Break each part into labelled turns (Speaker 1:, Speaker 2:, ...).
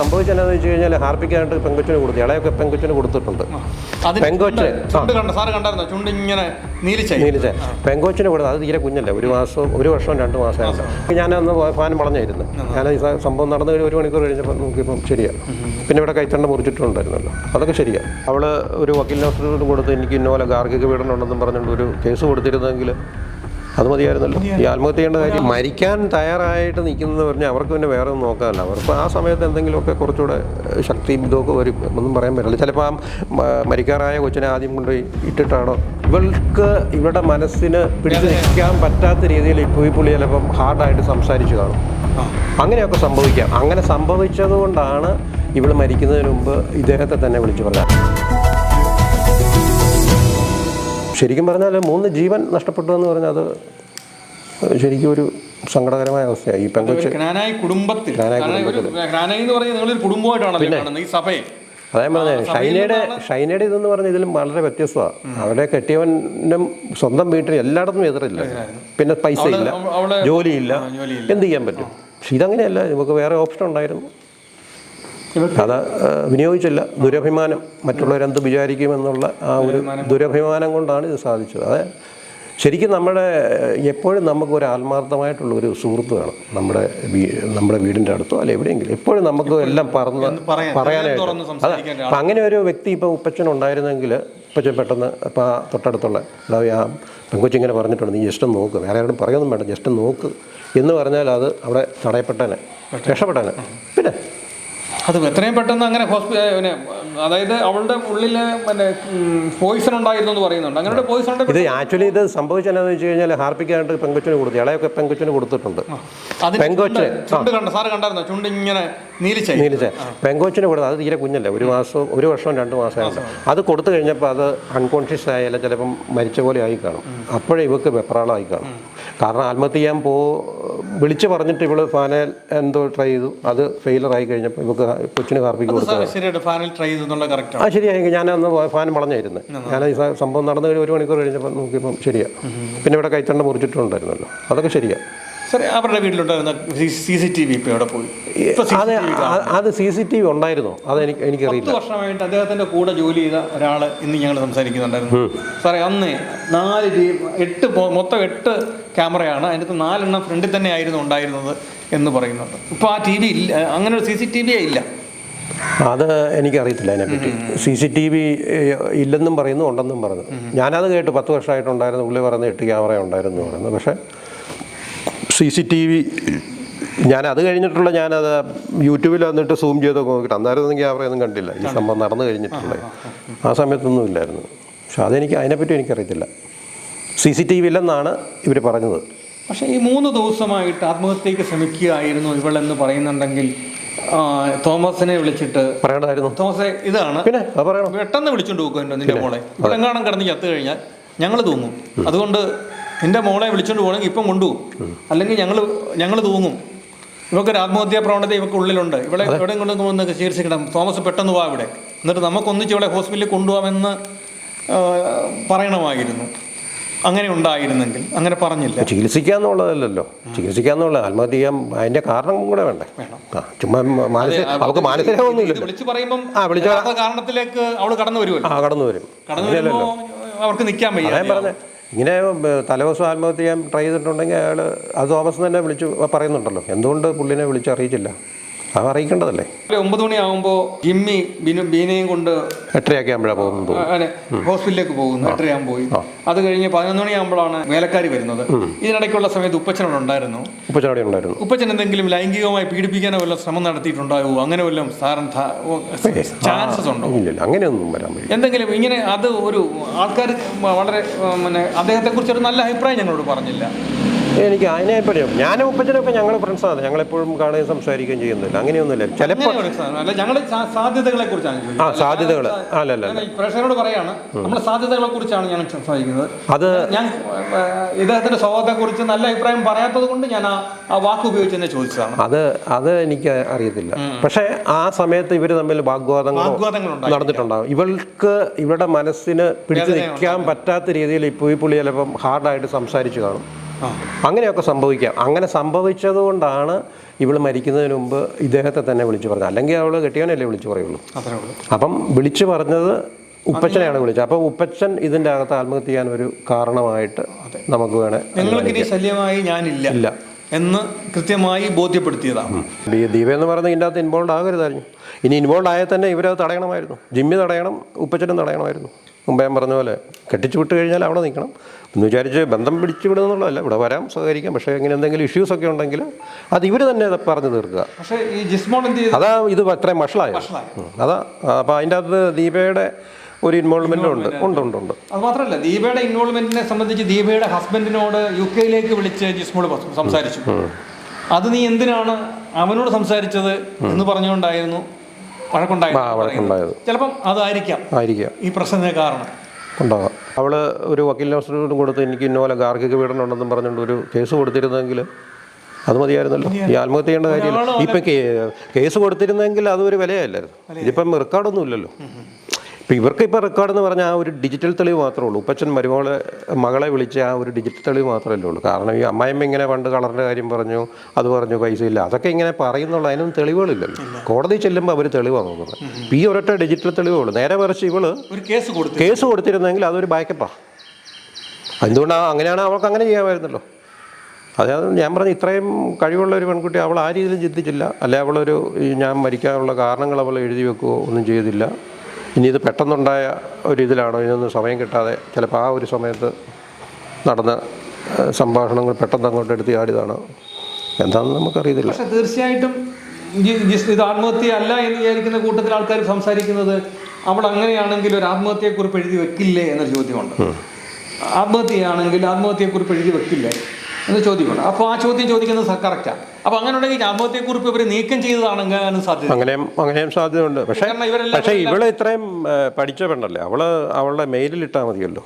Speaker 1: സംഭവിച്ചതെന്ന് വെച്ച് കഴിഞ്ഞാൽ ഹാർപ്പിക്കായിട്ട് പെങ്കൊച്ചിന് കൊടുത്തു ഇളയൊക്കെ പെങ്കൊച്ചിന് കൊടുത്തിട്ടുണ്ട്.
Speaker 2: അതിന്
Speaker 1: പെങ്കൊച്ച്
Speaker 2: ചുണ്ട് ചുണ്ട് കണ്ട സാറ് ഇങ്ങനെ നീലിച്ചായി.
Speaker 1: നീലിച്ച പെങ്കൊച്ചിന് കൊടുത്തു അത് തീരെ കുഞ്ഞല്ലേ ഒരു മാസം ഒരു വർഷം രണ്ട് മാസം ഞാൻ അന്ന് ഫാൻ വളഞ്ഞായിരുന്നു. ഞാൻ ഈ സംഭവം നടന്നു ഒരു മണിക്കൂർ കഴിഞ്ഞപ്പോൾ നോക്കിയപ്പോൾ ശരിയാണ് പിന്നെ ഇവിടെ കൈത്തണ്ട മുറിച്ചിട്ടുണ്ടായിരുന്നല്ലോ. അതൊക്കെ ശരിയാണ് അവൾ ഒരു വക്കീലിനെ ഹോസ്പിറ്റലിൽ കൊടുത്ത് എനിക്ക് ഇന്നോലെ ഗാർഹിക പീഡനം ഉണ്ടെന്നും പറഞ്ഞുകൊണ്ട് ഒരു കേസ് കൊടുത്തിരുന്നെങ്കിൽ അത് മതിയായിരുന്നല്ലോ. ഈ ആത്മഹത്യ ചെയ്യേണ്ട കാര്യം മരിക്കാൻ തയ്യാറായിട്ട് നിൽക്കുന്നതെന്ന് പറഞ്ഞാൽ അവർക്ക് പിന്നെ വേറെ ഒന്നും നോക്കാനല്ല. അവർക്ക് ആ സമയത്ത് എന്തെങ്കിലുമൊക്കെ കുറച്ചുകൂടെ ശക്തിയും ഇതൊക്കെ വരും ഒന്നും പറയാൻ പറ്റില്ല. ചിലപ്പോൾ ആ മരിക്കാറായ കൊച്ചിനെ ആദ്യം കൊണ്ടുപോയി ഇട്ടിട്ടാണോ? ഇവൾക്ക് ഇവരുടെ മനസ്സിന് പിടിച്ചു നിൽക്കാൻ പറ്റാത്ത രീതിയിൽ ഇപ്പോൾ ഈ പുള്ളി ചിലപ്പം ഹാർഡായിട്ട് സംസാരിച്ചു കാണും. അങ്ങനെയൊക്കെ സംഭവിക്കാം. അങ്ങനെ സംഭവിച്ചതുകൊണ്ടാണ് ഇവൾ മരിക്കുന്നതിന് മുമ്പ് ഇദ്ദേഹത്തെ തന്നെ വിളിച്ചു പറഞ്ഞത്. ശരിക്കും പറഞ്ഞാൽ മൂന്ന് ജീവൻ നഷ്ടപ്പെട്ടു എന്ന് പറഞ്ഞാൽ അത് ശരിക്കും ഒരു സങ്കടകരമായ അവസ്ഥയായി. ഈ പെങ്കൊച്ച്
Speaker 2: കുടുംബത്തിൽ. എന്ന് പറഞ്ഞാൽ നിങ്ങളൊരു കുടുംബമായിട്ടാണല്ലോ കാണുന്നത് ഈ സഭയെ.
Speaker 1: അതായത് പറഞ്ഞത് ഷൈനയുടെ ഷൈനയുടെ ഇതെന്ന് പറഞ്ഞാൽ ഇതിലും വളരെ വ്യത്യസ്തമാണ് അവിടെ കെട്ടിയവനും സ്വന്തം വീട്ടിൽ എല്ലായിടത്തും എതിരില്ല. പിന്നെ പൈസ ഇല്ല ജോലിയില്ല. എന്ത് ചെയ്യാൻ പറ്റും? പക്ഷെ ഇതങ്ങനെയല്ല നമുക്ക് വേറെ ഓപ്ഷൻ ഉണ്ടായിരുന്നു. അത് വിനിയോഗിച്ചില്ല. ദുരഭിമാനം. മറ്റുള്ളവരെന്ത് വിചാരിക്കുമെന്നുള്ള ആ ഒരു ദുരഭിമാനം. കൊണ്ടാണ് ഇത് സാധിച്ചത്. അത്. ശരിക്കും നമ്മുടെ എപ്പോഴും നമുക്ക് ഒരു ആത്മാർത്ഥമായിട്ടുള്ള ഒരു സുഹൃത്ത് വേണം. നമ്മുടെ നമ്മുടെ വീടിന്റെ അടുത്തോ അല്ലെ എവിടെയെങ്കിലും. എപ്പോഴും നമുക്ക് എല്ലാം പറഞ്ഞ് പറയാനായിട്ട്. അതെ. അപ്പം അങ്ങനെ ഒരു വ്യക്തി ഇപ്പോൾ ഉപ്പച്ചൻ ഉണ്ടായിരുന്നെങ്കിൽ ഉപ്പച്ചൻ പെട്ടെന്ന് ഇപ്പോൾ ആ തൊട്ടടുത്തുള്ള അതായത് ആ പെങ്കൊച്ചിങ്ങനെ പറഞ്ഞിട്ടുണ്ട് നീ ജസ്റ്റ് നോക്ക്. വേറെ ആരോടും പറയൊന്നും വേണ്ട. ജസ്റ്റ് നോക്ക്. എന്ന് പറഞ്ഞാൽ അത് അവിടെ തടയപ്പെട്ടനെ. രക്ഷപ്പെട്ടനെ. പിന്നെ
Speaker 2: അത് എത്രയും പെട്ടെന്ന് അങ്ങനെ ഹോസ്പിറ്റൽ പിന്നെ അതായത് അവളുടെ ഉള്ളിൽ പിന്നെ പോയിസൺ ഉണ്ടായിരുന്നു എന്ന് പറയുന്നുണ്ട്. അങ്ങനെ പോയിസൺ ഉണ്ട്
Speaker 1: ഇത് ആക്ച്വലി ഇത് സംഭവിച്ചതെന്ന് വെച്ച് കഴിഞ്ഞാൽ ഹാർപ്പിക്കായിട്ട് പെങ്കൊച്ചിന് കൊടുത്തു. ഇളയൊക്കെ പെങ്കൊച്ചിന് കൊടുത്തിട്ടുണ്ട്.
Speaker 2: അതിന്
Speaker 1: പെങ്കൊച്ച്
Speaker 2: ചുണ്ട് ചുണ്ട് കണ്ട? സാറ് കണ്ടായിരുന്നോ? ചുണ്ട് ഇങ്ങനെ
Speaker 1: നീലിച്ച പെങ്കൊച്ചിന് അത് തീരെ കുഞ്ഞല്ല. ഒരു മാസം ഒരു വർഷവും രണ്ട് മാസമായിട്ട് അത് കൊടുത്തു കഴിഞ്ഞപ്പോൾ അത് അൺകോൺഷ്യസ് ആയാലും ചിലപ്പം മരിച്ച പോലെ ആയി കാണും. അപ്പോഴേ ഇവക്ക് വെപ്രാളമായി കാണും. കാരണം ആത്മഹത്യ ചെയ്യാൻ പോ വിളിച്ചു പറഞ്ഞിട്ട് ഇവൾ ഫാനൽ എന്തോ ട്രൈ ചെയ്തു. അത് ഫെയിലർ ആയി കഴിഞ്ഞപ്പോൾ ഇവക്ക് കൊച്ചിന് കാർപ്പിക്ക് കൊടുത്തു ആ ശരിയായി. ഞാൻ അന്ന് ഫാൻ വളഞ്ഞായിരുന്നു. ഞാൻ ഈ സംഭവം നടന്ന് ഒരു മണിക്കൂർ കഴിഞ്ഞപ്പോൾ നോക്കിയപ്പം ശരിയാ. പിന്നെ ഇവിടെ കൈത്തണ്ട മുറിച്ചിട്ടുണ്ടായിരുന്നല്ലോ. അതൊക്കെ ശരിയാ.
Speaker 2: സാറേ അവരുടെ വീട്ടിലുണ്ടായിരുന്ന സി സി ടി വി ഇപ്പോൾ എവിടെ പോയി?
Speaker 1: അതെ അത് സി സി ടി വി ഉണ്ടായിരുന്നോ? അത് എനിക്ക് എനിക്കറിയില്ല.
Speaker 2: പത്ത് വർഷമായിട്ട് അദ്ദേഹത്തിന്റെ കൂടെ ജോലി ചെയ്ത ഒരാൾ ഇന്ന് ഞങ്ങൾ സംസാരിക്കുന്നുണ്ടായിരുന്നു. സാറേ അന്ന് നാല് എട്ട് മൊത്തം എട്ട് ക്യാമറയാണ്. അതിനകത്ത് നാലെണ്ണം ഫ്രണ്ടിൽ തന്നെ ആയിരുന്നു ഉണ്ടായിരുന്നത് എന്ന് പറയുന്നുണ്ട്. ഇപ്പോൾ ആ ടി വി ഇല്ല അങ്ങനെ ഒരു സി സി ടി വിയേ ഇല്ല.
Speaker 1: അത് എനിക്കറിയത്തില്ല അതിനെപ്പറ്റി. സി സി ടി വി ഇല്ലെന്നും പറയുന്നു ഉണ്ടെന്നും പറഞ്ഞു ഞാനത് കേട്ട് പത്ത് വർഷമായിട്ടുണ്ടായിരുന്നു പുള്ളി പറയുന്നത് എട്ട് ക്യാമറ ഉണ്ടായിരുന്നു എന്ന് പറയുന്നു. പക്ഷേ സി സി ടി വി ഞാൻ അത് കഴിഞ്ഞിട്ടുള്ള ഞാനത് യൂട്യൂബിൽ വന്നിട്ട് സൂം ചെയ്ത് നോക്കിയിട്ട് അന്നേരം ക്യാമറയൊന്നും കണ്ടില്ല. ഈ സംഭവം നടന്നു കഴിഞ്ഞിട്ടുള്ളത് ആ സമയത്തൊന്നും ഇല്ലായിരുന്നു. പക്ഷെ അതെനിക്ക് അതിനെപ്പറ്റി എനിക്കറിയത്തില്ല. സി സി ടി വി ഇല്ലെന്നാണ് ഇവർ പറഞ്ഞത്.
Speaker 2: പക്ഷേ ഈ മൂന്ന് ദിവസമായിട്ട് ആത്മഹത്യക്ക് ശ്രമിക്കുകയായിരുന്നു ഇവളെന്ന് പറയുന്നുണ്ടെങ്കിൽ തോമസിനെ വിളിച്ചിട്ട്
Speaker 1: പറയണമായിരുന്നു.
Speaker 2: തോമസെ ഇതാണ്.
Speaker 1: പിന്നെ
Speaker 2: പെട്ടെന്ന് വിളിച്ചോണ്ട് പോകുമോ നിന്റെ മോളെ. ഇവളെങ്ങാണം കിടന്ന് ചത്തു കഴിഞ്ഞാൽ ഞങ്ങൾ തൂങ്ങും. അതുകൊണ്ട് നിന്റെ മോളെ വിളിച്ചോണ്ട് പോകണമെങ്കിൽ ഇപ്പം കൊണ്ടുപോകും അല്ലെങ്കിൽ ഞങ്ങൾ ഞങ്ങൾ തൂങ്ങും. ഇവക്കൊരു ആത്മഹത്യാ പ്രവണത ഇവക്ക് ഉള്ളിലുണ്ട്. ഇവിടെ എവിടെ കൊണ്ട് കൊണ്ടൊന്ന് ചികിത്സിക്കണം. തോമസ് പെട്ടെന്ന് പോവാ ഇവിടെ. എന്നിട്ട് നമുക്കൊന്നിച്ച് ഇവിടെ ഹോസ്പിറ്റലിൽ കൊണ്ടുപോകാമെന്ന് പറയണമായിരുന്നു. അങ്ങനെ ഉണ്ടായിരുന്നെങ്കിൽ. അങ്ങനെ പറഞ്ഞില്ല.
Speaker 1: ചികിത്സിക്കാന്നുള്ളതല്ലോ ചികിത്സിക്കാന്നുള്ള ആത്മഹത്യ ചെയ്യാൻ അതിന്റെ കാരണം കൂടെ വേണ്ടേ? ആ ചുമ്മാ മാനസിക അവർക്ക് മാനസികമൊന്നുമില്ല
Speaker 2: വിളിച്ചു പറയുമ്പം
Speaker 1: ആ, വിളിച്ച-
Speaker 2: കാരണത്തിലേക്ക് അവൾ കടന്നു വരുമല്ലോ
Speaker 1: ആ കടന്നു വരും
Speaker 2: കടന്നു അവർക്ക് നിൽക്കാൻ വയ്യ
Speaker 1: ഞാൻ പറഞ്ഞ. ഇങ്ങനെ തലേദിവസം ആത്മഹത്യ ചെയ്യാൻ ട്രൈ ചെയ്തിട്ടുണ്ടെങ്കിൽ അയാൾ അത് തോമസ് തന്നെ വിളിച്ച് പറയുന്നുണ്ടല്ലോ. എന്തുകൊണ്ട് പുള്ളിനെ വിളിച്ച് അറിയിച്ചില്ല അത് അറിയിക്കേണ്ടതല്ലേ?
Speaker 2: ഒമ്പത് മണിയാകുമ്പോൾ ജിമ്മി ബിനു ബീനയും കൊണ്ട്
Speaker 1: എട്ടരയൊക്കെ ആകുമ്പോഴാണ് പോകുന്നത്
Speaker 2: അതെ ഹോസ്പിറ്റലിലേക്ക് പോകുന്നു എട്ടരയാകുമ്പോൾ പോയി. അത് കഴിഞ്ഞ് പതിനൊന്ന് മണിയാകുമ്പോഴാണ് വേലക്കാരി വരുന്നത്. ഇതിനിടയ്ക്കുള്ള സമയത്ത് ഉപ്പച്ചനോട് ഉണ്ടായിരുന്നു.
Speaker 1: ഉപ്പച്ചനോട് ഉണ്ടായിരുന്നു.
Speaker 2: ഉപ്പച്ചൻ എന്തെങ്കിലും ലൈംഗികമായി പീഡിപ്പിക്കാനോ വല്ല ശ്രമം നടത്തിയിട്ടുണ്ടാകുമോ അങ്ങനെ വല്ലതും സാറിന് ചാൻസസ് ഉണ്ടോ?
Speaker 1: അങ്ങനെയൊന്നും വരാൻ
Speaker 2: എന്തെങ്കിലും ഇങ്ങനെ അത് ഒരു ആൾക്കാർ വളരെ പിന്നെ ഒരു നല്ല അഭിപ്രായം ഞങ്ങളോട് പറഞ്ഞില്ല.
Speaker 1: എനിക്ക് അതിനെ പറ്റും ഞാനും ഉപ്പച്ചനൊക്കെ ഞങ്ങൾ ഫ്രണ്ട്സാണ് ഞങ്ങളെപ്പോഴും കാണുകയും സംസാരിക്കുകയും ചെയ്യുന്നില്ല. അങ്ങനെയൊന്നുമില്ല. ചിലപ്പോൾ
Speaker 2: ഞങ്ങൾ സാധ്യതകളെ കുറിച്ചാണ്
Speaker 1: ആ സാധ്യതകൾ അല്ല അല്ല
Speaker 2: ഞാൻ ഈ പ്രേക്ഷകരോട് പറയാണ്. നമ്മുടെ സാധ്യതകളെ കുറിച്ചാണ് ഞാൻ സംസാരിക്കുന്നത്.
Speaker 1: അത്
Speaker 2: ഞാൻ ഇദ്ദേഹത്തിന്റെ സ്വഭാവത്തെ കുറിച്ച് നല്ല അഭിപ്രായം പറയാത്തത് കൊണ്ട് ഞാൻ ആ വാക്ക് ഉപയോഗിച്ച് തന്നെ ചോദിച്ചതാണ്.
Speaker 1: അത് അത് എനിക്ക് അറിയത്തില്ല. പക്ഷെ ആ സമയത്ത് ഇവർ തമ്മിൽ
Speaker 2: വാഗ്വാദങ്ങൾ
Speaker 1: നടന്നിട്ടുണ്ടാകും ഇവൾക്ക് ഇവരുടെ മനസ്സിന് പിടിച്ചു നിൽക്കാൻ പറ്റാത്ത രീതിയിൽ ഇപ്പോൾ ഈ പുള്ളി ചിലപ്പം ഹാർഡായിട്ട് സംസാരിച്ചു കാണും. അങ്ങനെയൊക്കെ സംഭവിക്കാം. അങ്ങനെ സംഭവിച്ചത് കൊണ്ടാണ് ഇവൾ മരിക്കുന്നതിന് മുമ്പ് ഇദ്ദേഹത്തെ തന്നെ വിളിച്ചു പറഞ്ഞത്. അല്ലെങ്കിൽ അവൾ കെട്ടിയവനല്ലേ വിളിച്ചു പറയുള്ളൂ. അപ്പം വിളിച്ചു പറഞ്ഞത് ഉപ്പച്ചനെയാണ് വിളിച്ചത്. അപ്പോൾ ഉപ്പച്ചൻ ഇതിന്റെ അകത്ത് ആത്മഹത്യ ചെയ്യാൻ ഒരു കാരണമായിട്ട് നമുക്ക് വേണേ
Speaker 2: നിങ്ങൾക്കിനി ശല്യമായി ഞാനില്ല
Speaker 1: ഇല്ല.
Speaker 2: എന്ന് കൃത്യമായി ബോധ്യപ്പെടുത്തിയതാണ്
Speaker 1: ദീപ എന്ന് പറയുന്നത് ഇതിന്റെ അകത്ത് ഇൻവോൾവ് ആകരുതായിരുന്നു. ഇനി ഇൻവോൾവ് ആയാൽ തന്നെ ഇവരത് തടയണമായിരുന്നു. ജിമ്മി തടയണം ഉപ്പച്ചനും തടയണമായിരുന്നു. മുമ്പേ ഞാൻ പറഞ്ഞ പോലെ കെട്ടിച്ചു വിട്ട് കഴിഞ്ഞാൽ അവിടെ നിൽക്കണം. എന്ന് വിചാരിച്ച് ബന്ധം പിടിച്ചു വിടുന്നുള്ളതല്ല ഇവിടെ വരാം സഹകരിക്കാം. പക്ഷേ ഇങ്ങനെ എന്തെങ്കിലും ഇഷ്യൂസ് ഒക്കെ ഉണ്ടെങ്കിൽ അത് ഇവർ തന്നെ പറഞ്ഞു തീർക്കുക.
Speaker 2: പക്ഷേ ഈ ജിസ്മോൾ എന്ത് ചെയ്തു?
Speaker 1: അതാ ഇത് അത്രയും മഷളായ. അതാ അപ്പോൾ അതിന്റെ അകത്ത് ദീപയുടെ ഒരു ഇൻവോൾവ്മെന്റ് ഉണ്ട്. ഉണ്ട് ഉണ്ട് ഉണ്ട്.
Speaker 2: അത് മാത്രമല്ല ദീപയുടെ ഇൻവോൾവ്മെന്റിനെ സംബന്ധിച്ച് ദീപയുടെ ഹസ്ബൻഡിനോട് യു കെയിലേക്ക് വിളിച്ച് ജിസ്മോൾ സംസാരിച്ചു. അത് നീ എന്തിനാണ് അവനോട് സംസാരിച്ചത് എന്ന് പറഞ്ഞുകൊണ്ടായിരുന്നു വഴക്കുണ്ടായത് ചിലപ്പം അതായിരിക്കാം
Speaker 1: ആയിരിക്കാം.
Speaker 2: ഈ പ്രശ്നത്തിന് കാരണം.
Speaker 1: ഉണ്ടാകാം. അവൾ ഒരു വക്കീൽ അവസരം കൊടുത്ത് എനിക്ക് ഇന്നോലെ ഗാർഹിക പീഡനം ഉണ്ടെന്നും പറഞ്ഞുകൊണ്ട് ഒരു കേസ് കൊടുത്തിരുന്നെങ്കിൽ അത് മതിയായിരുന്നല്ലോ. ഈ ആത്മഹത്യ ചെയ്യേണ്ട കാര്യമില്ല. ഇപ്പം കേസ് കൊടുത്തിരുന്നെങ്കിൽ അതൊരു വിലയല്ലായിരുന്നു. ഇതിപ്പം റെക്കോർഡൊന്നും ഇല്ലല്ലോ. ഇപ്പം ഇവർക്ക് ഇപ്പോൾ റെക്കോർഡ് എന്ന് പറഞ്ഞാൽ ആ ഒരു ഡിജിറ്റൽ തെളിവ് മാത്രമേ ഉള്ളൂ. ഉപ്പച്ചൻ മരുമോളെ മകളെ വിളിച്ച ആ ഒരു ഡിജിറ്റൽ തെളിവ് മാത്രമേ ഉള്ളൂ. കാരണം ഈ അമ്മായിമ്മ ഇങ്ങനെ പണ്ട് കളറിന്റെ കാര്യം പറഞ്ഞു അത് പറഞ്ഞു പൈസ ഇല്ല. അതൊക്കെ ഇങ്ങനെ പറയുന്നുള്ള അതിനൊന്നും തെളിവുകളില്ലല്ലോ. കോടതി ചെല്ലുമ്പോൾ അവർ തെളിവാണ് നോക്കുന്നത്. ഇപ്പം ഈ ഒരൊറ്റ ഡിജിറ്റൽ തെളിവേ ഉള്ളൂ. നേരെ മറിച്ച് ഇവൾ
Speaker 2: ഒരു കേസ് കൊടുത്തു
Speaker 1: കേസ് കൊടുത്തിരുന്നെങ്കിൽ അതൊരു ബാക്കപ്പാണ് എന്തുകൊണ്ടാണ് അങ്ങനെയാണ് അവൾക്ക് അങ്ങനെ ചെയ്യാമായിരുന്നല്ലോ. അതായത് ഞാൻ പറഞ്ഞു ഇത്രയും കഴിവുള്ള ഒരു പെൺകുട്ടി അവൾ ആ രീതിയിലും ചിന്തിച്ചില്ല. അല്ലെ അവളൊരു ഞാൻ മരിക്കാനുള്ള കാരണങ്ങൾ അവൾ എഴുതി വെക്കുകയോ ഒന്നും ചെയ്തില്ല. ഇനി ഇത് പെട്ടെന്നുണ്ടായ ഒരു ഇതിലാണോ ഇതിനൊന്നും സമയം കിട്ടാതെ ചിലപ്പോൾ ആ ഒരു സമയത്ത് നടന്ന സംഭാഷണങ്ങൾ പെട്ടെന്ന് അങ്ങോട്ട് എടുത്ത് ചാടിയതാണോ? എന്താണെന്ന് നമുക്കറിയത്തില്ല.
Speaker 2: പക്ഷെ തീർച്ചയായിട്ടും ഇത് ആത്മഹത്യ അല്ല എന്ന് വിചാരിക്കുന്ന കൂട്ടത്തിൽ ആൾക്കാർ സംസാരിക്കുന്നത് അവൾ അങ്ങനെയാണെങ്കിൽ ഒരു ആത്മഹത്യയെക്കുറിപ്പ് എഴുതി വെക്കില്ലേ എന്ന ചോദ്യമുണ്ട്. ആത്മഹത്യയാണെങ്കിൽ ആത്മഹത്യയെക്കുറിപ്പ് എഴുതി വെക്കില്ലേ എന്ന് ചോദ്യമുണ്ട്. അപ്പോൾ ആ ചോദ്യം ചോദിക്കുന്നത് കറക്റ്റാണ് അപ്പോൾ അങ്ങനെ ഉണ്ടെങ്കിൽ കുറിപ്പ് ഇവർ നീക്കം ചെയ്തതാണെങ്കിലും സാധ്യത.
Speaker 1: അങ്ങനെയും അങ്ങനെയും സാധ്യതയുണ്ട്. പക്ഷേ പക്ഷേ ഇവൾ ഇത്രയും പഠിച്ച പെണ്ണല്ലേ അവൾ അവളുടെ മെയിലിൽ ഇട്ടാൽ മതിയല്ലോ.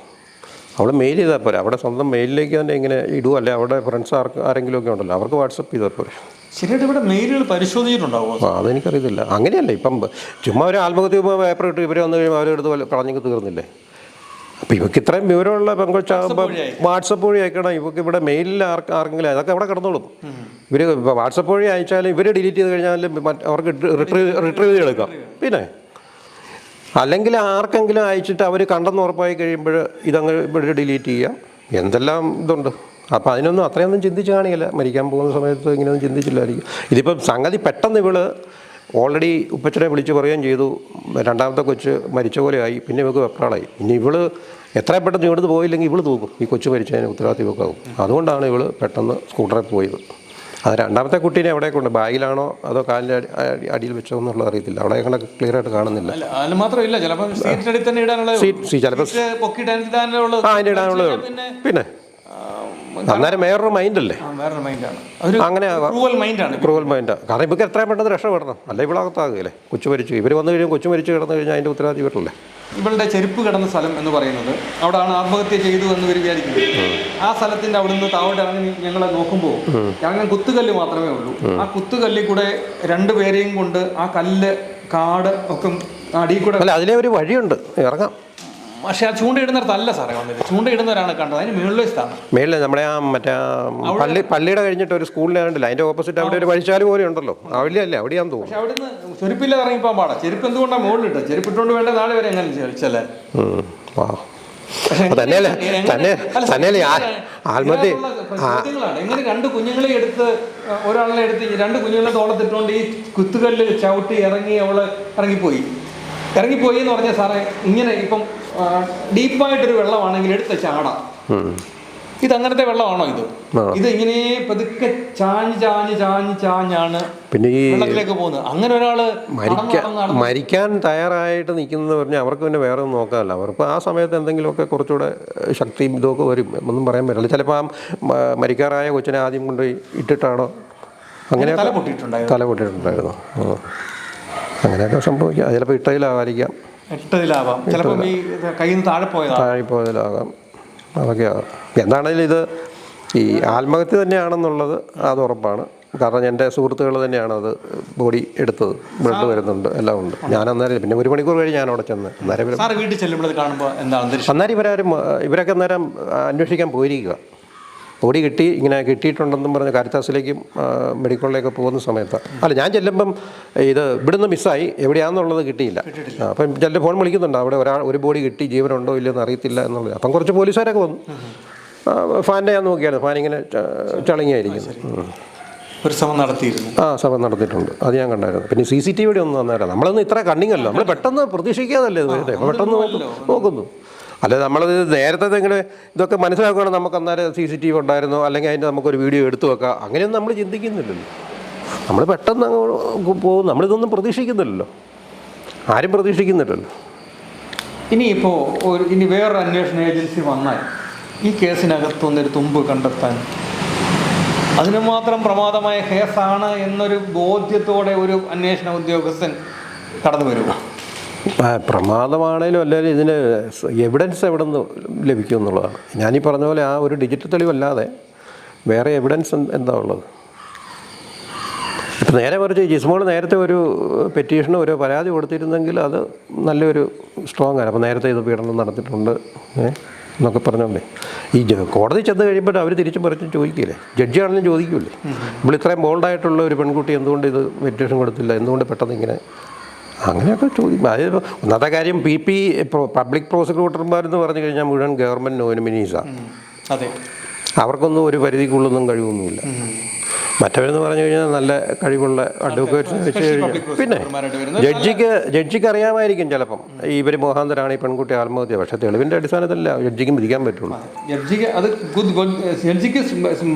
Speaker 1: അവൾ മെയിൽ ചെയ്താൽ പോരെ. അവിടെ സ്വന്തം മെയിലിലേക്ക് തന്നെ ഇങ്ങനെ ഇടുക അല്ലെ അവിടെ ഫ്രണ്ട്സ് ആർക്ക് ആരെങ്കിലും ഒക്കെ ഉണ്ടല്ലോ. അവർക്ക് വാട്സപ്പ് ചെയ്താൽ പോരെ.
Speaker 2: ശരിയായിട്ട് ഇവിടെ മെയിലുകൾ പരിശോധിച്ചിട്ടുണ്ടാവുമോ
Speaker 1: ആ അതെനിക്കറിയത്തില്ല. അങ്ങനെയല്ല. ഇപ്പം ചുമ്മാ ഒരു ആത്മഹത്യ പേപ്പർ ഇട്ട് ഇവരെ വന്നു കഴിയുമ്പോൾ അവരെടുത്ത് പറഞ്ഞു പറഞ്ഞെങ്കിൽ തീർന്നില്ലേ? അപ്പോൾ ഇവർക്ക് ഇത്രയും വിവരമുള്ള പെങ്കൊച്ചാകുമ്പോൾ വാട്സപ്പ് വഴി അയക്കണം. ഇവർക്ക് ഇവിടെ മെയിലിൽ ആർക്ക് ആർക്കെങ്കിലും അതൊക്കെ അവിടെ കിടന്നോളും. ഇവർ വാട്സപ്പ് വഴി അയച്ചാലും ഇവർ ഡിലീറ്റ് ചെയ്ത് കഴിഞ്ഞാൽ അവർക്ക് റിട്രീവ് റിട്രീവ് ചെയ്തെടുക്കാം പിന്നെ അല്ലെങ്കിൽ ആർക്കെങ്കിലും അയച്ചിട്ട് അവർ കണ്ടെന്ന് ഉറപ്പായി കഴിയുമ്പോൾ ഇതങ്ങ് ഇവിടെ ഡിലീറ്റ് ചെയ്യാം. എന്തെല്ലാം ഇതുണ്ട്. അപ്പം അതിനൊന്നും അത്രയൊന്നും ചിന്തിച്ച് കാണിയില്ല മരിക്കാൻ പോകുന്ന സമയത്ത് ഇങ്ങനെയൊന്നും ചിന്തിച്ചില്ലായിരിക്കും. ഇതിപ്പം സംഗതി പെട്ടെന്ന് ഇവൾ ഓൾറെഡി ഉപ്പച്ചനെ വിളിച്ച് പറയുകയും ചെയ്തു. രണ്ടാമത്തെ കൊച്ച് മരിച്ച പോലെ ആയി. പിന്നെ ഇവൾക്ക് വെപ്രാളായി. ഇനി ഇവൾ എത്രയും പെട്ടെന്ന് ഇവിടുന്ന് പോയില്ലെങ്കിൽ ഇവൾ തൂക്കും. ഈ കൊച്ചു മരിച്ചതിന് ഉത്തരവാദിത്വം ഇവക്കാവും. അതുകൊണ്ടാണ് ഇവൾ പെട്ടെന്ന് സ്കൂട്ടറിൽ പോയത്. അത് രണ്ടാമത്തെ കുട്ടീനെ എവിടെ ഉണ്ട്? ബാഗിലാണോ? അതോ കാലിന്റെ അടി- അടി- അടിയിൽ വെച്ചോ എന്നുള്ളത് അറിയത്തില്ല. അവിടെ കണക്ക് ക്ലിയർ ആയിട്ട് കാണുന്നില്ല.
Speaker 2: മാത്രമില്ല. ചിലപ്പോൾ
Speaker 1: സീറ്റ് ചിലപ്പോൾ ആ അതിന്റെ ഇടാനുള്ളത്
Speaker 2: പിന്നെ
Speaker 1: പിന്നെ അന്നേരം വേറൊരു മൈൻഡല്ലേ?
Speaker 2: വേറൊരു മൈൻഡാണ്. ഒരു
Speaker 1: അങ്ങനെ
Speaker 2: ക്രൂവൽ മൈൻഡാണ്.
Speaker 1: ക്രൂവൽ മൈൻഡാ. കാരണം ഇവർക്ക് എത്രയും പെട്ടെന്ന് രക്ഷപ്പെടണം. അല്ലെ ഇവളകത്താകുകയല്ലേ കൊച്ചു മരിച്ചു. ഇവർ വന്നു കഴിഞ്ഞാൽ കൊച്ചു മരിച്ചു കിടന്നു കഴിഞ്ഞാൽ അതിന്റെ ഉത്തരവാദി ഇവരല്ലേ
Speaker 2: ഇവളുടെ ചെരുപ്പ് കിടന്ന സ്ഥലം എന്ന് പറയുന്നത് അവിടെയാണ് ആത്മഹത്യ ചെയ്തു എന്ന് ഇവർ വിചാരിക്കുന്നത്. ആ സ്ഥലത്തിന്റെ അവിടുന്ന് താവോട്ട് ഇറങ്ങി ഞങ്ങളെ നോക്കുമ്പോൾ ഇറങ്ങാൻ കുത്തുകല്ല് മാത്രമേ ഉള്ളൂ. ആ കുത്തുകല്ലിൽ കൂടെ രണ്ടുപേരെയും കൊണ്ട് ആ കല്ല് കാട് ഒക്കെ അടിയിൽ കൂടെ
Speaker 1: അല്ല അതിലെ ഒരു വഴിയുണ്ട്. ഇറങ്ങാം.
Speaker 2: പക്ഷെ ആ ചൂണ്ടയിടുന്നിടത്തല്ല സാറേ വന്നത് ചൂണ്ടയിടുന്നവരാണ് കണ്ടത്. അതിന് മുകളിലെ സ്ഥാനം.
Speaker 1: മേളിൽ നമ്മുടെ ആ മറ്റേ ആ പള്ളി പള്ളിയുടെ കഴിഞ്ഞിട്ട് ഒരു സ്കൂളിനെ കണ്ടില്ല? അതിന്റെ ഓപ്പോസിറ്റ് അവിടെ ഒരു വഴിച്ചാൽ പോലെ ഉണ്ടല്ലോ. അവിടെ അല്ലേ? അവിടെയാന്ന് തോന്നുന്നു.
Speaker 2: പക്ഷെ അവിടുന്ന് ചെരുപ്പില്ലാതെ ഇറങ്ങിപ്പോകാൻ പാടാ. ചെരുപ്പ് എന്തുകൊണ്ടാണ് മുകളിലിട്ട് ചെരുപ്പിട്ടുകൊണ്ട് വേണ്ട നാളെ വരെ എങ്ങനെ
Speaker 1: ഉം. വാ. തന്നെയല്ലേ തന്നെ തന്നെയല്ലേ ആ- ആത്മഹത്യ
Speaker 2: ചോദ്യങ്ങളാണ് എങ്ങനെ രണ്ട് കുഞ്ഞുങ്ങളെ എടുത്ത് ഒരാളെ എടുത്ത് ഈ രണ്ട് കുഞ്ഞുങ്ങളെ തോളത്തിട്ടുകൊണ്ട് ഈ കുത്തുകല്ല് ചവിട്ടി ഇറങ്ങി അവൾ ഇറങ്ങിപ്പോയി. ഇറങ്ങിപ്പോയി എന്ന് പറഞ്ഞ സാറേ ഇങ്ങനെ ഇപ്പം ഡീപ്പായിട്ടൊരു വെള്ളമാണെങ്കിൽ എടുത്ത ചാടാം ഇത് അങ്ങനത്തെ വെള്ളമാണോ ഇത്? ഇത് ഇങ്ങനെ പതുക്കെ ചാഞ്ഞ് ചാഞ്ഞ് ചാഞ്ഞ് ചാഞ്ഞാണ്
Speaker 1: പിന്നെ ഈ
Speaker 2: വെള്ളത്തിലേക്ക് പോകുന്നത്. അങ്ങനെ ഒരാൾ
Speaker 1: മരിക്കാൻ തയ്യാറായിട്ട് നിൽക്കുന്നത് പറഞ്ഞാൽ അവർക്ക് പിന്നെ വേറെ ഒന്നും നോക്കാമല്ല അവർക്ക് ആ സമയത്ത് എന്തെങ്കിലുമൊക്കെ കുറച്ചുകൂടെ ശക്തിയും ഇതൊക്കെ വരും. ഒന്നും പറയാൻ പറ്റില്ല. ചിലപ്പോൾ ആ മരിക്കാറായ കൊച്ചിനെ ആദ്യം കൊണ്ട് ഇട്ടിട്ടാണോ? അങ്ങനെ
Speaker 2: തല പൊട്ടിയിട്ടുണ്ടായിരുന്നു.
Speaker 1: തല പൊട്ടിയിട്ടുണ്ടായിരുന്നു. അങ്ങനെയൊക്കെ സംഭവിക്കാം. ചിലപ്പോൾ ഇട്ടയിലാവാതിരിക്കാം.
Speaker 2: എട്ടതിലാവാം ചിലപ്പോൾ ഈ കയ്യിൽ നിന്ന് താഴെ പോയതാണ്
Speaker 1: താഴിപ്പോയതിലാകാം അതൊക്കെ ആകാം എന്താണെങ്കിലും ഇത് ഈ ആത്മഹത്യ തന്നെയാണെന്നുള്ളത് അത് ഉറപ്പാണ്. കാരണം എന്റെ സുഹൃത്തുക്കൾ തന്നെയാണ് അത് ബോഡി എടുത്തത്. ബ്ലഡ് വരുന്നുണ്ട് എല്ലാം ഉണ്ട്. ഞാൻ അന്നേരം പിന്നെ ഒരു മണിക്കൂർ കഴിഞ്ഞ് ഞാൻ അവിടെ ചെന്ന് അന്നേരം
Speaker 2: വീട്ടിൽ ചെല്ലുമ്പോൾ കാണുമ്പോൾ
Speaker 1: അന്നേരം ഇവരാരും ഇവരൊക്കെ അന്നേരം അന്വേഷിക്കാൻ പോയിരിക്കുക. ബോഡി കിട്ടി ഇങ്ങനെ കിട്ടിയിട്ടുണ്ടെന്നും പറഞ്ഞ് കാരിത്താസിലേക്കും മെഡിക്കലിലേക്ക് പോകുന്ന സമയത്ത്. അല്ല ഞാൻ ചെല്ലുമ്പം ഇത് ഇവിടുന്ന് മിസ്സായി. എവിടെയാണെന്നുള്ളത് കിട്ടിയില്ല. അപ്പം ചില ഫോൺ വിളിക്കുന്നുണ്ട്. അവിടെ ഒരാൾ ഒരു ബോഡി കിട്ടി ജീവനുണ്ടോ ഇല്ലയെന്ന് അറിയത്തില്ല എന്നുള്ളത്. അപ്പം കുറച്ച് പോലീസുകാരൊക്കെ വന്നു. ഫാന്റെ ഞാൻ നോക്കിയാണ് ഫാൻ ഇങ്ങനെ ചളങ്ങിയായിരിക്കുന്നു.
Speaker 2: ഒരു ശ്രമം നടത്തിയിരുന്നു.
Speaker 1: ആ സമയം നടത്തിയിട്ടുണ്ട്. അത് ഞാൻ കണ്ടായിരുന്നു. പിന്നെ സി സി ടി വിയുടെ ഒന്നും വന്നേരം നമ്മളൊന്നും ഇത്ര കണ്ണിങ്ങല്ലോ. നമ്മൾ പെട്ടെന്ന് പ്രതീക്ഷിക്കാതല്ലേ പെട്ടെന്ന് നോക്കുന്നു. അല്ല നമ്മളത് നേരത്തെ ഇങ്ങനെ ഇതൊക്കെ മനസ്സിലാക്കുകയാണെങ്കിൽ നമുക്ക് അന്നേരം സി സി ടി വി ഉണ്ടായിരുന്നോ? അല്ലെങ്കിൽ അതിന്റെ നമുക്കൊരു വീഡിയോ എടുത്തു വെക്കാം. അങ്ങനെയൊന്നും നമ്മൾ ചിന്തിക്കുന്നില്ലല്ലോ. നമ്മൾ പെട്ടെന്ന് അങ്ങ് പോകും. നമ്മളിതൊന്നും പ്രതീക്ഷിക്കുന്നില്ലല്ലോ. ആരും പ്രതീക്ഷിക്കുന്നില്ലല്ലോ.
Speaker 2: ഇനിയിപ്പോൾ ഒരു ഇനി വേറൊരു അന്വേഷണ ഏജൻസി വന്നാൽ ഈ കേസിനകത്തുനിന്നൊരു തുമ്പ് കണ്ടെത്താൻ. അതിന് മാത്രം പ്രമാദമായ കേസാണ് എന്നൊരു ബോധ്യത്തോടെ ഒരു അന്വേഷണ ഉദ്യോഗസ്ഥൻ കടന്നു വരുമോ
Speaker 1: പ്രമാദമാണേലും അല്ലെങ്കിൽ ഇതിന് എവിഡൻസ് എവിടെ നിന്ന് ലഭിക്കും എന്നുള്ളതാണ്. ഞാനീ പറഞ്ഞ പോലെ ആ ഒരു ഡിജിറ്റൽ തെളിവല്ലാതെ വേറെ എവിഡൻസ് എന്താ ഉള്ളത്? ഇപ്പം നേരെ മറിച്ച് ജിസ്മോൾ നേരത്തെ ഒരു പെറ്റീഷനോ ഒരു പരാതി കൊടുത്തിരുന്നെങ്കിൽ അത് നല്ലൊരു സ്ട്രോങ് ആണ്. അപ്പോൾ നേരത്തെ ഇത് പീഡനം നടത്തിയിട്ടുണ്ട്. എന്നൊക്കെ പറഞ്ഞോണ്ടേ. ഈ കോടതി ചെന്ന് കഴിയുമ്പോൾ അവർ തിരിച്ചും പറിച്ചും ചോദിക്കില്ലേ? ജഡ്ജിയാണെങ്കിലും ചോദിക്കൂലേ നമ്മൾ ഇത്രയും ബോൾഡായിട്ടുള്ള ഒരു പെൺകുട്ടി എന്തുകൊണ്ട് ഇത് പെറ്റീഷൻ കൊടുത്തില്ല? എന്തുകൊണ്ട് പെട്ടെന്ന് ഇങ്ങനെ അങ്ങനെയൊക്കെ ചോദിക്കും. അതായത് ഒന്നാമത്തെ കാര്യം പി പി പബ്ലിക് പ്രോസിക്യൂട്ടർമാരെന്ന് പറഞ്ഞു കഴിഞ്ഞാൽ മുഴുവൻ ഗവൺമെന്റ് നോമിനീസാണ്
Speaker 2: അതെ.
Speaker 1: അവർക്കൊന്നും ഒരു പരിധിക്കുള്ളൊന്നും കഴിവൊന്നുമില്ല. മറ്റവരെന്ന് പറഞ്ഞു കഴിഞ്ഞാൽ നല്ല കഴിവുള്ള അഡ്വക്കേറ്റ് വെച്ച് കഴിഞ്ഞാൽ പിന്നെ ജഡ്ജിക്ക് ജഡ്ജിക്ക് അറിയാമായിരിക്കും ചിലപ്പം. ഇവർ മോഹാന്തരാണ് ഈ പെൺകുട്ടി ആത്മഹത്യ. പക്ഷേ തെളിവിന്റെ അടിസ്ഥാനത്തിലല്ല ജഡ്ജിക്കും വിധിക്കാൻ പറ്റുള്ളൂ.
Speaker 2: ജഡ്ജിക്ക് അത് ജഡ്ജിക്ക്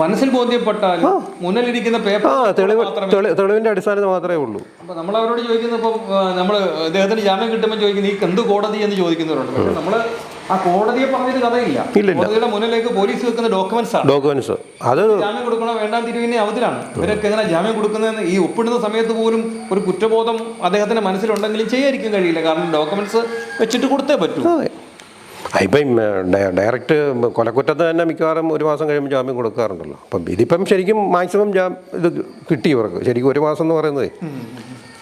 Speaker 2: മനസ്സിൽ ബോധ്യപ്പെട്ടാൽ മുന്നിലിരിക്കുന്ന പേപ്പർ
Speaker 1: തെളിവ് തെളി- തെളിവിന്റെ അടിസ്ഥാനത്തിൽ മാത്രമേ ഉള്ളൂ.
Speaker 2: അപ്പോൾ നമ്മൾ അവരോട് ചോദിക്കുന്ന ഇപ്പം നമ്മൾ ഇദ്ദേഹത്തിന് ജാമ്യം കിട്ടുമ്പോൾ ചോദിക്കുന്നത് ഈ എന്ത് കോടതി എന്ന് ചോദിക്കുന്നവരുണ്ട്. പക്ഷേ നമ്മൾ ആ കോടതിയെ പറഞ്ഞൊരു കഥയില്ല. കോടതിയുടെ മുന്നിലേക്ക് പോലീസ് വെക്കുന്ന ഡോക്യുമെന്റ്സ് ആണ്.
Speaker 1: ഡോക്യുമെന്റ്സ് അത്
Speaker 2: ജാമ്യം കൊടുക്കണോ വേണ്ടാം തിരുവിനെ അവധിലാണ്. ഇവരൊക്കെ എങ്ങനെ ജാമ്യം കൊടുക്കുന്നതെന്ന് ഈ ഒപ്പിടുന്ന സമയത്ത് പോലും ഒരു കുറ്റബോധം അദ്ദേഹത്തിന്റെ മനസ്സിലുണ്ടെങ്കിലും ചെയ്യാതിരിക്കാൻ കഴിയില്ല. കാരണം ഡോക്യുമെന്റ്സ് വെച്ചിട്ട് കൊടുത്തേ പറ്റൂ.
Speaker 1: അതെ. ഇപ്പം ഡയറക്റ്റ് കൊലക്കുറ്റത്ത് തന്നെ മിക്കവാറും ഒരു മാസം കഴിയുമ്പോൾ ജാമ്യം കൊടുക്കാറുണ്ടല്ലോ. അപ്പം ഇതിപ്പം ശരിക്കും മാക്സിമം ജാ ഇത് കിട്ടി ഇവർക്ക്. ശരിക്കും ഒരു മാസം എന്ന് പറയുന്നത്.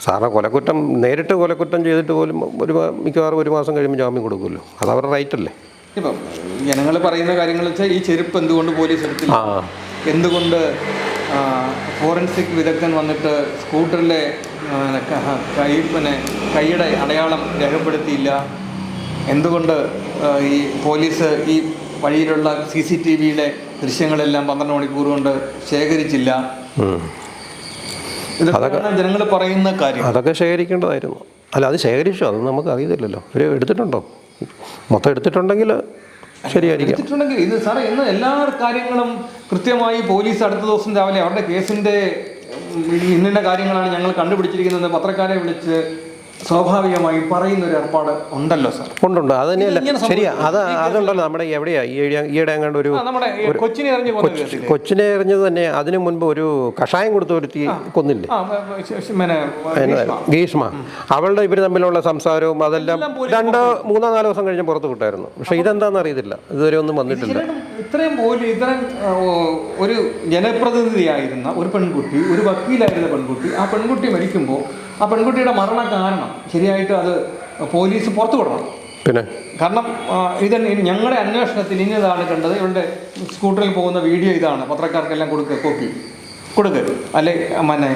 Speaker 1: സാറിന് കൊലക്കുറ്റം നേരിട്ട് കൊലക്കുറ്റം ചെയ്തിട്ട് പോലും ഒരു മിക്കവാറും ഒരു മാസം കഴിയുമ്പോൾ ജാമ്യം കൊടുക്കുമല്ലോ. അത് അവരുടെ റൈറ്റ് അല്ലേ?
Speaker 2: ഇപ്പം ജനങ്ങൾ പറയുന്ന കാര്യങ്ങൾ വെച്ചാൽ ഈ ചെരുപ്പ് എന്തുകൊണ്ട് പോലീസ് എടുത്തില്ല? എന്തുകൊണ്ട് ഫോറൻസിക് വിദഗ്ധൻ വന്നിട്ട് സ്കൂട്ടറിലെ ക- കൈ പിന്നെ കൈയുടെ അടയാളം രേഖപ്പെടുത്തിയില്ല? എന്തുകൊണ്ട് ഈ പോലീസ് ഈ വഴിയിലുള്ള സി സി ടി വിയുടെ ദൃശ്യങ്ങളെല്ലാം പന്ത്രണ്ട് മണിക്കൂർ കൊണ്ട് ശേഖരിച്ചില്ല? ഇതൊക്കെയാണ് ജനങ്ങൾ പറയുന്ന കാര്യം.
Speaker 1: അതൊക്കെ ശേഖരിക്കേണ്ടതായിരുന്നു. അല്ല അത് ശേഖരിച്ചു. അത് നമുക്ക് അറിയത്തില്ലല്ലോ. ഇവർ എടുത്തിട്ടുണ്ടോ? മൊത്തം എടുത്തിട്ടുണ്ടെങ്കിൽ ശരിയായിരിക്കും.
Speaker 2: ഇത് സാറേ ഇന്ന് എല്ലാ കാര്യങ്ങളും കൃത്യമായി പോലീസ് അടുത്ത ദിവസം രാവിലെ അവരുടെ കേസിന്റെ ഇന്ന കാര്യങ്ങളാണ് ഞങ്ങൾ കണ്ടുപിടിച്ചിരിക്കുന്നത്. പത്രക്കാരെ വിളിച്ച് സ്വാഭാവികമായി പറയുന്ന ഒരു ഏർപ്പാട് ഉണ്ടല്ലോ സാർ.
Speaker 1: ഉണ്ടുണ്ട്. അത് തന്നെയല്ല. ശരിയാ. അത് അതുണ്ടല്ലോ നമ്മുടെ എവിടെയാ? ഈയിടെ അങ്ങാണ്ട് ഒരു
Speaker 2: കൊച്ചിനെ എറിഞ്ഞു
Speaker 1: കൊച്ചിനെ എറിഞ്ഞത് തന്നെ അതിനു മുൻപ് ഒരു കഷായം കൊടുത്ത് ഒരുത്തി കൊന്നില്ലേ? ഗ്രീഷ്മ അവളുടെ ഇവർ തമ്മിലുള്ള സംസാരവും അതെല്ലാം രണ്ടോ മൂന്നോ നാലോ ദിവസം കഴിഞ്ഞ് പുറത്ത് വിട്ടായിരുന്നു. പക്ഷെ ഇതെന്താണെന്ന് അറിയത്തില്ല. ഇതുവരെ ഒന്നും വന്നിട്ടില്ല.
Speaker 2: ഇത്രയും പോലും ഇത്രയും ഒരു ജനപ്രതിനിധിയായിരുന്ന ഒരു പെൺകുട്ടി ഒരു വക്കീലായിരുന്ന പെൺകുട്ടി ആ പെൺകുട്ടി മരിക്കുമ്പോൾ ആ പെൺകുട്ടിയുടെ മരണ കാരണം ശരിയായിട്ട് അത് പോലീസ് പുറത്തു വിടണം.
Speaker 1: പിന്നെ?
Speaker 2: കാരണം ഇത് ഞങ്ങളുടെ അന്വേഷണത്തിൽ ഇന്നതാണ് കണ്ടത്. ഇവരുടെ സ്കൂട്ടറിൽ പോകുന്ന വീഡിയോ ഇതാണ്. പത്രക്കാർക്കെല്ലാം കൊടുക്കുക കോപ്പി കൊടുക്ക്. അല്ലെ മന്നെ.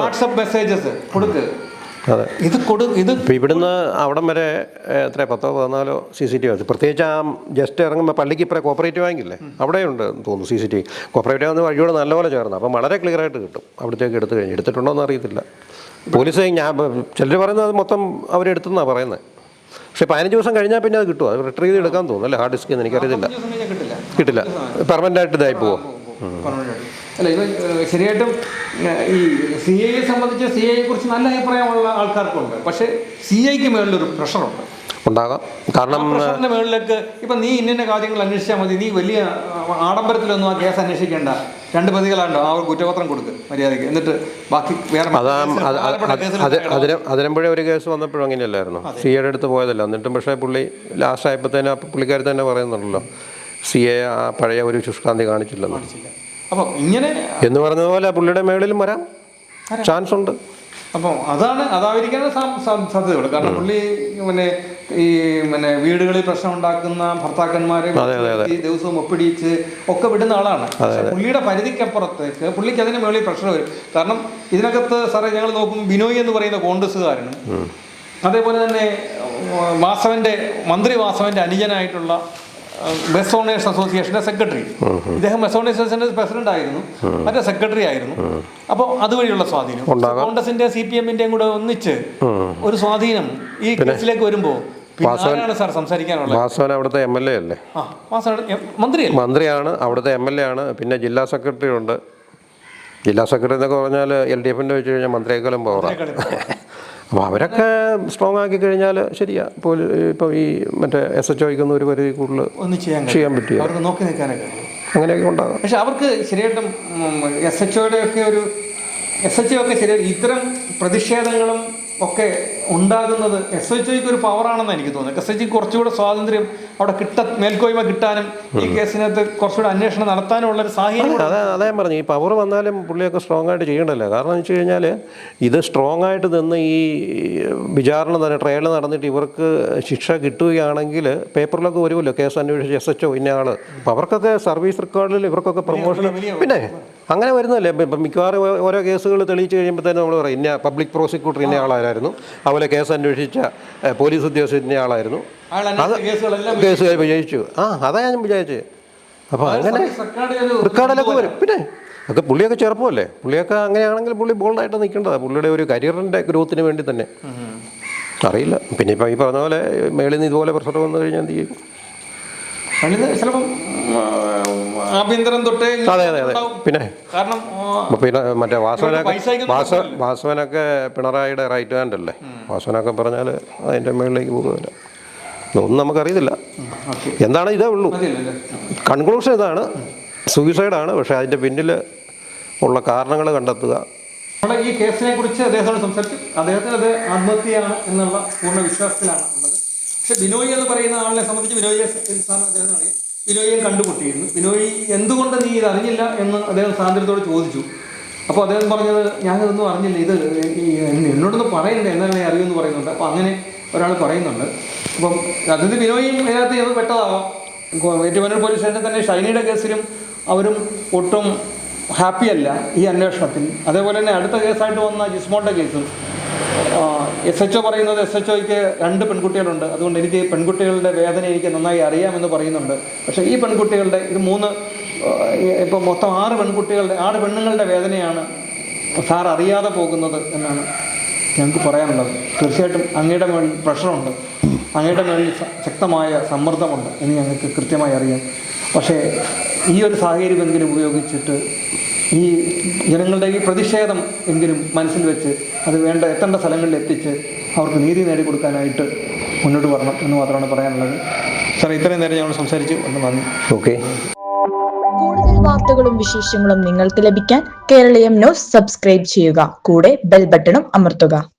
Speaker 2: വാട്സപ്പ് മെസ്സേജസ് കൊടുക്ക്. ഇത് കൊടു ഇത്
Speaker 1: ഇവിടുന്ന് അവിടം വരെ എത്ര പത്തോ പതിനാലോ സി സി ടി വി പ്രത്യേകിച്ച് ആ ജസ്റ്റ് ഇറങ്ങുമ്പോൾ പള്ളിക്ക് ഇപ്പം കോപ്പറേറ്റീവ് ബാങ്കില്ലേ അവിടെയുണ്ട് എന്ന് തോന്നുന്നു C C T V. Cooperative bank വഴിയോട് നല്ലപോലെ ചേർന്ന്. അപ്പം വളരെ ക്ലിയർ ആയിട്ട് കിട്ടും. അവിടത്തേക്ക് എടുത്തു കഴിഞ്ഞ്. എടുത്തിട്ടുണ്ടോ എന്ന് അറിയത്തില്ല. പോലീസ് ഞാൻ ചിലർ പറയുന്നത് അത് മൊത്തം അവരെടുത്തെന്നാണ് പറയുന്നത് പക്ഷേ പതിനഞ്ച് ദിവസം കഴിഞ്ഞാൽ പിന്നെ അത് കിട്ടുമോ അത് റിട്രീവ് ചെയ്ത് എടുക്കാൻ തോന്നുന്നു. അല്ലേ? ഹാർഡ് ഡിസ്ക് നിന്ന് എനിക്കറിയത്തില്ല.
Speaker 2: കിട്ടില്ല.
Speaker 1: പെർമനന്റ് ആയിട്ട് ഇതായി പോവോ.
Speaker 2: അല്ല ഇത് ശരിയായിട്ടും ഈ സി ഐയെ സംബന്ധിച്ച് സി ഐയെ കുറിച്ച് നല്ല അഭിപ്രായമുള്ള ആൾക്കാർക്കുണ്ട്. പക്ഷേ സി ഐക്ക് മേളിലൊരു പ്രഷറുണ്ട്
Speaker 1: ഉണ്ടാകാം. കാരണം
Speaker 2: പ്രഷറിന്റെ മേളിലേക്ക് ഇപ്പൊ നീ ഇന്ന കാര്യങ്ങൾ അന്വേഷിച്ചാൽ മതി. നീ വലിയ ആഡംബരത്തിലൊന്നും ആ കേസ് അന്വേഷിക്കേണ്ട. രണ്ട് പ്രതികളാണ്ടോ? ആ ഒരു കുറ്റപത്രം കൊടുക്ക് മര്യാദയ്ക്ക്. എന്നിട്ട് ബാക്കി വേറെ
Speaker 1: അതാ
Speaker 2: കേസിൽ
Speaker 1: അത്
Speaker 2: പ്രധാനപ്പെട്ട
Speaker 1: അത്
Speaker 2: കേസിൽ
Speaker 1: അത് അതിന് അതിനമ്പോഴേ ഒരു കേസ് വന്നപ്പോഴും അങ്ങനെയല്ലായിരുന്നു? സി എയുടെ അടുത്ത് പോയതല്ല. എന്നിട്ടും പക്ഷേ പുള്ളി ലാസ്റ്റ് ആയപ്പോഴത്തേനും പുള്ളിക്കാരി തന്നെ പറയുന്നുണ്ടല്ലോ. സി എ ആ പഴയ ഒരു ശുഷ്കാന്തി കാണിച്ചില്ലെന്ന്.
Speaker 2: അപ്പൊ ഇങ്ങനെ
Speaker 1: എന്ന് പറഞ്ഞതുപോലെ പുള്ളിയുടെ മേളിലും വരാം. ചാൻസ് ഉണ്ട്
Speaker 2: അപ്പം അതാണ് അതായിരിക്കാനുള്ള സാ- സാ- കാരണം പുള്ളി പിന്നെ ഈ പിന്നെ വീടുകളിൽ പ്രശ്നം ഉണ്ടാക്കുന്ന ഭർത്താക്കന്മാരെ ദിവസവും ഒപ്പിടിച്ച് ഒക്കെ വിടുന്ന ആളാണ്. പുള്ളിയുടെ പരിധിക്കപ്പുറത്തേക്ക് പുള്ളിക്ക് അതിന് മുകളിൽ പ്രഷർ വരും. കാരണം ഇതിനകത്ത് സാറേ ഞങ്ങൾ നോക്കും ബിനോയ് എന്ന് പറയുന്ന കോൺഗ്രസ്സുകാരനും അതേപോലെ തന്നെ വാസവന്റെ മന്ത്രി വാസവന്റെ അനുജനായിട്ടുള്ള ബസ് ഓണേഴ്സ് അസോസിയേഷന്റെ സെക്രട്ടറി ഇദ്ദേഹം ബസ് ഓണേഴ്സ് അസോസിയേഷന്റെ പ്രസിഡന്റ് ആയിരുന്നു. മറ്റേ സെക്രട്ടറി ആയിരുന്നു. അപ്പോൾ അതുവഴിയുള്ള സ്വാധീനം. കോൺഗ്രസിന്റെ സി പി എമ്മിന്റെയും കൂടെ ഒന്നിച്ച് ഒരു സ്വാധീനം ഈ കേസിലേക്ക് വരുമ്പോൾ
Speaker 1: വാസവൻ അവിടുത്തെ എം എൽ എ അല്ലേ?
Speaker 2: ആ വാസവൻ എം-
Speaker 1: മന്ത്രിയാണ് അവിടുത്തെ എം എൽ എ ആണ് പിന്നെ ജില്ലാ സെക്രട്ടറി ഉണ്ട്. ജില്ലാ സെക്രട്ടറി എന്നൊക്കെ പറഞ്ഞാൽ എൽ ഡി എഫിന്റെ വെച്ച് കഴിഞ്ഞാൽ മന്ത്രിയേക്കാളും പവറാണ് അപ്പോൾ അവരൊക്കെ സ്ട്രോങ് ആക്കി കഴിഞ്ഞാൽ ശരിയാ. ഇപ്പോൾ ഇപ്പോൾ ഈ മറ്റേ എസ് എച്ച് ഒയ്ക്കൊന്നും ഒരു പരിധി കൂടുതൽ
Speaker 2: ഒന്നും ചെയ്യാൻ
Speaker 1: പറ്റിയ
Speaker 2: അവർക്ക് നോക്കി നിൽക്കാനൊക്കെ.
Speaker 1: അങ്ങനെയൊക്കെ ഉണ്ടാകും.
Speaker 2: പക്ഷെ അവർക്ക് ശരിയായിട്ടും എസ് എച്ച് ഒയുടെ ഒക്കെ ഒരു എസ് എച്ച് ഒക്കെ ശരിയായിട്ട് ഇത്തരം പ്രതിഷേധങ്ങളും ഒക്കെ ഉണ്ടാകുന്നത് എസ് എച്ച് ഐക്ക് ഒരു പവറാണെന്ന് എനിക്ക് തോന്നുന്നത്. എസ് എച്ച് കുറച്ചുകൂടെ സ്വാതന്ത്ര്യം അവിടെ കിട്ട മേൽക്കോയ്മ കിട്ടാനും ഈ കേസിനകത്ത് കുറച്ചുകൂടെ അന്വേഷണം നടത്താനും ഉള്ള ഒരു സാഹചര്യം
Speaker 1: അതെ അതേ പറഞ്ഞു. ഈ പവർ വന്നാലും പുള്ളിയൊക്കെ സ്ട്രോങ് ആയിട്ട് ചെയ്യണ്ടല്ലോ. കാരണം എന്ന് വെച്ച് കഴിഞ്ഞാൽ ഇത് സ്ട്രോങ് ആയിട്ട് നിന്ന് ഈ വിചാരണ തന്നെ ട്രയൽ നടന്നിട്ട് ഇവർക്ക് ശിക്ഷ കിട്ടുകയാണെങ്കിൽ പേപ്പറിലൊക്കെ വരുമല്ലോ. കേസ് അന്വേഷിച്ച് എസ് എച്ച് ഒ ഇന്ന ആൾ അവർക്കൊക്കെ സർവീസ് റെക്കോർഡിൽ ഇവർക്കൊക്കെ പ്രൊമോഷൻ പിന്നെ അങ്ങനെ വരുന്നതല്ലേ. ഇപ്പം മിക്കവാറും ഓരോ കേസുകൾ തെളിയിച്ച് കഴിയുമ്പോൾ തന്നെ നമ്മൾ പറയും ഇന്ന പബ്ലിക് പ്രോസിക്യൂട്ടർ ഇന്ന ആളായിരുന്നു അതുപോലെ കേസ് അന്വേഷിച്ച പോലീസ് ഉദ്യോഗസ്ഥ ഇന്ന ആളായിരുന്നു. കേസ് വിജയിച്ചു. ആ അതാ ഞാൻ വിചാരിച്ചത്. അപ്പോൾ അങ്ങനെ റിക്കാർഡിലൊക്കെ വരും. പിന്നെ ഒക്കെ പുള്ളിയൊക്കെ ചെറുപ്പമല്ലേ. പുള്ളിയൊക്കെ അങ്ങനെയാണെങ്കിൽ പുള്ളി ബോൾഡായിട്ട് നിൽക്കേണ്ടതാണ് പുള്ളിയുടെ ഒരു കരിയറിന്റെ ഗ്രോത്തിന് വേണ്ടി തന്നെ. അറിയില്ല. പിന്നെ ഇപ്പം ഈ പറഞ്ഞ പോലെ മേളിൽ നിന്ന് ഇതുപോലെ പ്രഷർ വന്നു കഴിഞ്ഞാൽ എന്ത് ചെയ്യും?
Speaker 2: ചിലപ്പം ആഭ്യന്തരം തൊട്ടേ
Speaker 1: അതെ അതെ അതെ. പിന്നെ
Speaker 2: കാരണം
Speaker 1: പിന്നെ മറ്റേ വാസവനൊക്കെ വാസ വാസവനൊക്കെ പിണറായിയുടെ റൈറ്റ് ഹാൻഡ് അല്ലേ? വാസവനൊക്കെ പറഞ്ഞാൽ അതിന്റെ മുകളിലേക്ക് പോകുമല്ലോ ഒന്നും നമുക്കറിയത്തില്ല. എന്താണ് ഇതേ ഉള്ളൂ. കൺക്ലൂഷൻ ഇതാണ്. സൂയിസൈഡാണ് പക്ഷേ അതിന്റെ പിന്നിൽ ഉള്ള കാരണങ്ങൾ കണ്ടെത്തുക.
Speaker 2: നമ്മുടെ ഈ കേസിനെ കുറിച്ച് അദ്ദേഹത്തോട് സംസാരിച്ചു. അദ്ദേഹത്തിന് അത് ആത്മഹത്യയാണ് എന്നുള്ള പൂർണ വിശ്വാസത്തിലാണ് ഉള്ളത്. പക്ഷെ ബിനോയ് എന്ന് പറയുന്ന ആളിനെ സംബന്ധിച്ച് ബിനോയ് സാറിന് അദ്ദേഹത്തിന് അറിയാം. ബിനോയിയെ കണ്ടുമുട്ടിയിരുന്നു വിനോയ് എന്തുകൊണ്ട് നീ ഇത് എന്ന് അദ്ദേഹം സാന്ദ്രത്തോട് ചോദിച്ചു. അപ്പോൾ അദ്ദേഹം പറഞ്ഞത് ഞാനിതൊന്നും അറിഞ്ഞില്ല. ഇത് എന്നോടൊന്ന് പറയണ്ടേ? എന്നാലും ഞാൻ അറിയുമെന്ന് പറയുന്നുണ്ട്. അപ്പോൾ അങ്ങനെ ഒരാൾ പറയുന്നുണ്ട്. അപ്പം അതിന് ബിനോയും ഇതിനകത്ത് ഏത് പെട്ടതാവാം. ഏറ്റുമാനൂർ പോലീസ് സ്റ്റേഷൻ തന്നെ ഷൈനിയുടെ കേസിലും അവരും ഒട്ടും ഹാപ്പിയല്ല ഈ അന്വേഷണത്തിൽ. അതേപോലെ തന്നെ അടുത്ത കേസായിട്ട് വന്ന ജിസ്മോളുടെ കേസും എസ് എച്ച് ഒ പറയുന്നത് എസ് എച്ച് ഒയ്ക്ക് രണ്ട് പെൺകുട്ടികളുണ്ട്. അതുകൊണ്ട് എനിക്ക് പെൺകുട്ടികളുടെ വേദന എനിക്ക് നന്നായി അറിയാമെന്ന് പറയുന്നുണ്ട്. പക്ഷേ ഈ പെൺകുട്ടികളുടെ ഇത് മൂന്ന് ഇപ്പോൾ മൊത്തം ആറ് പെൺകുട്ടികളുടെ ആറ് പെണ്ണുങ്ങളുടെ വേദനയാണ് സാർ അറിയാതെ പോകുന്നത് എന്നാണ് ഞങ്ങൾക്ക് പറയാനുള്ളത്. തീർച്ചയായിട്ടും അങ്ങയുടെ മേളിൽ പ്രഷറുണ്ട്. അങ്ങയുടെ മേളിൽ ശക്തമായ സമ്മർദ്ദമുണ്ട് എന്ന് ഞങ്ങൾക്ക് കൃത്യമായി അറിയാം. പക്ഷേ ഈ ഒരു സാഹചര്യമെങ്കിലും ഉപയോഗിച്ചിട്ട് ഈ ജനങ്ങളുടെ ഈ പ്രതിഷേധം എങ്കിലും മനസ്സിൽ വെച്ച് അത് വേണ്ട എത്തേണ്ട സ്ഥലങ്ങളിൽ എത്തിച്ച് അവർക്ക് നീതി നേടിക്കൊടുക്കാനായിട്ട് മുന്നോട്ട് വരണം എന്ന് മാത്രമാണ് പറയാനുള്ളത്. സാർ ഇത്രയും നേരം ഞങ്ങൾ സംസാരിച്ചു. ഒന്ന് നന്ദി.
Speaker 1: ഓക്കെ.
Speaker 3: കൂടുതൽ വാർത്തകളും വിശേഷങ്ങളും നിങ്ങൾക്ക് ലഭിക്കാൻ കേരളീയം ന്യൂസ് സബ്സ്ക്രൈബ് ചെയ്യുക. കൂടെ ബെൽ ബട്ടണും അമർത്തുക.